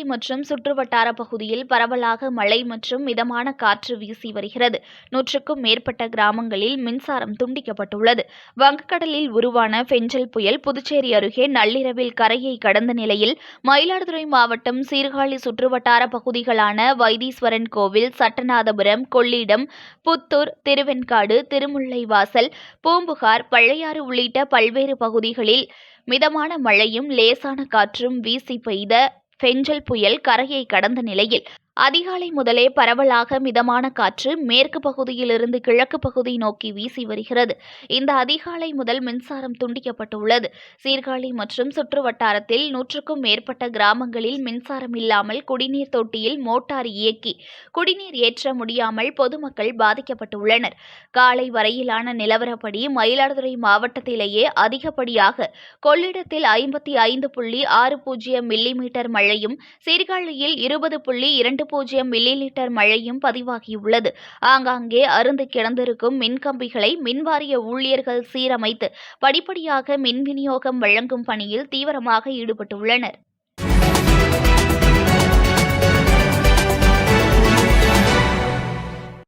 மற்றும் சுற்றுவட்டார பகுதியில் பரவலாக மழை மற்றும் மிதமான காற்று வீசி வருகிறது. நூற்றுக்கும் மேற்பட்ட கிராமங்களில் மின்சாரம் துண்டிக்கப்பட்டுள்ளது. வங்கக்கடலில் உருவான பெஞ்சல் புயல் புதுச்சேரி அருகே நள்ளிரவில் கரையை கடந்த நிலையில் மயிலாடுதுறை மாவட்டம் சீர்காழி சுற்றுவட்டார பகுதிகளான வைத்தீஸ்வரன் கோவில் சட்டநாதபுரம் கொள்ளிடம் புத்தூர் திருவெண்காடு திருமுல்லைவாசல் பூம்புகார் பழையாறு உள்ளிட்ட பல்வேறு பகுதிகளில் மிதமான மழையும் லேசான காற்றும் வீசி பெய்த பெஞ்சல் புயல் கரையை கடந்த நிலையில் அதிகாலை முதலே பரவலாக மிதமான காற்று மேற்கு பகுதியிலிருந்து கிழக்கு பகுதி நோக்கி வீசி வருகிறது. இந்த அதிகாலை முதல் மின்சாரம் துண்டிக்கப்பட்டுள்ளது. சீர்காழி மற்றும் சுற்றுவட்டாரத்தில் நூற்றுக்கும் மேற்பட்ட கிராமங்களில் மின்சாரம் இல்லாமல் குடிநீர் தொட்டியில் மோட்டார் இயக்கி குடிநீர் ஏற்ற முடியாமல் பொதுமக்கள் பாதிக்கப்பட்டுள்ளனர். காலை வரையிலான நிலவரப்படி மயிலாடுதுறை மாவட்டத்திலேயே அதிகப்படியாக கொள்ளிடத்தில் ஐம்பத்தி ஐந்து புள்ளி ஆறு பூஜ்ஜியம் மில்லிமீட்டர் மழையும் சீர்காழியில் இருபது புள்ளி இரண்டு இரண்டு பூஜ்ஜியம் மில்லி லிட்டர் மழையும் பதிவாகியுள்ளது. ஆங்காங்கே அருந்து கிடந்திருக்கும் மின்கம்பிகளை மின்வாரிய ஊழியர்கள் சீரமைத்து படிப்படியாக மின் விநியோகம் வழங்கும் பணியில் தீவிரமாக ஈடுபட்டுள்ளனர்.